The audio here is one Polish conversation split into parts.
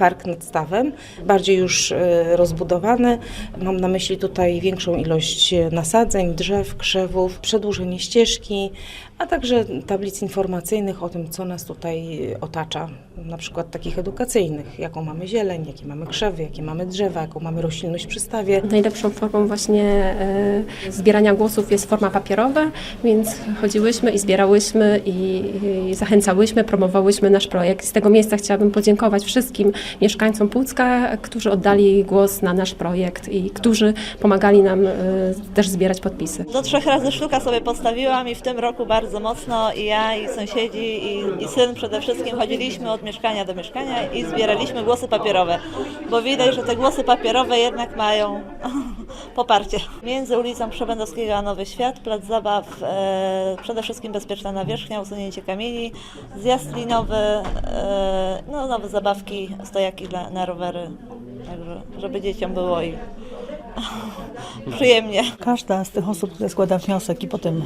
park nad stawem, bardziej już e, rozbudowany. Mam na myśli tutaj większą ilość e, nasadzeń, drzew, krzewów, przedłużenie ścieżki, a także tablic informacyjnych o tym, co nas tutaj otacza, na przykład takich edukacyjnych, jaką mamy zieleń, jakie mamy krzewy, jakie mamy drzewa, jaką mamy roślinność przy stawie. Najlepszą formą właśnie e, zbierania głosów jest forma papierowa, więc chodziłyśmy i zbierałyśmy i zachęcałyśmy, promowałyśmy nasz projekt. Z tego miejsca chciałabym podziękować wszystkim mieszkańcom Pucka, którzy oddali głos na nasz projekt i którzy pomagali nam e, też zbierać podpisy. Do trzech razy sztuka sobie postawiłam i w tym roku bardzo mocno i ja, i sąsiedzi, i, i syn przede wszystkim chodziliśmy od mieszkania do mieszkania i zbieraliśmy głosy papierowe, bo widać, że te głosy papierowe jednak mają poparcie. Między ulicą Przebędowskiego a Nowy Świat, plac zabaw, e, przede wszystkim bezpieczna nawierzchnia, usunięcie kamieni, zjazd linowy, e, no nowe zabawki, stojaki dla, na rowery, także żeby dzieciom było i przyjemnie. Każda z tych osób, które składa wniosek i potem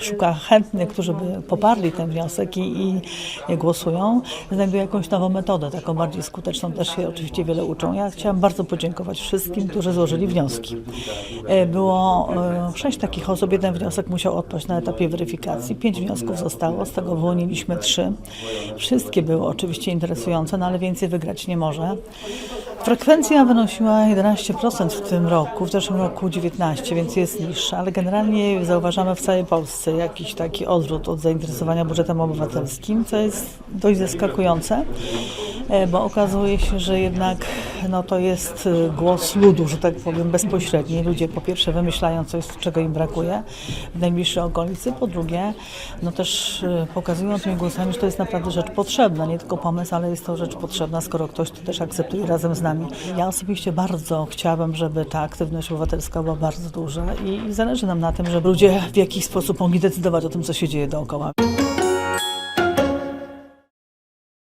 szuka chętnych, którzy by poparli ten wniosek i, i głosują, znajduje jakąś nową metodę, taką bardziej skuteczną. Też się oczywiście wiele uczą. Ja chciałam bardzo podziękować wszystkim, którzy złożyli wnioski. E, Było e, sześć takich osób. Jeden wniosek musiał odpaść na etapie weryfikacji. Pięć wniosków zostało, z tego wyłoniliśmy trzy. Wszystkie były oczywiście interesujące, no ale więcej wygrać nie może. Frekwencja wynosiła 11% w tym roku, w zeszłym roku 19%, więc jest niższa, ale generalnie zauważamy w całej Polsce jakiś taki odwrót od zainteresowania budżetem obywatelskim, co jest dość zaskakujące, bo okazuje się, że jednak no, to jest e, głos ludu, że tak powiem, bezpośredni. Ludzie po pierwsze wymyślają coś, czego im brakuje w najbliższej okolicy, po drugie no też e, pokazują tymi głosami, że to jest naprawdę rzecz potrzebna, nie tylko pomysł, ale jest to rzecz potrzebna, skoro ktoś to też akceptuje razem z nami. Ja osobiście bardzo chciałabym, żeby ta aktywność obywatelska była bardzo duża i zależy nam na tym, żeby ludzie w jakiś sposób mogli decydować o tym, co się dzieje dookoła.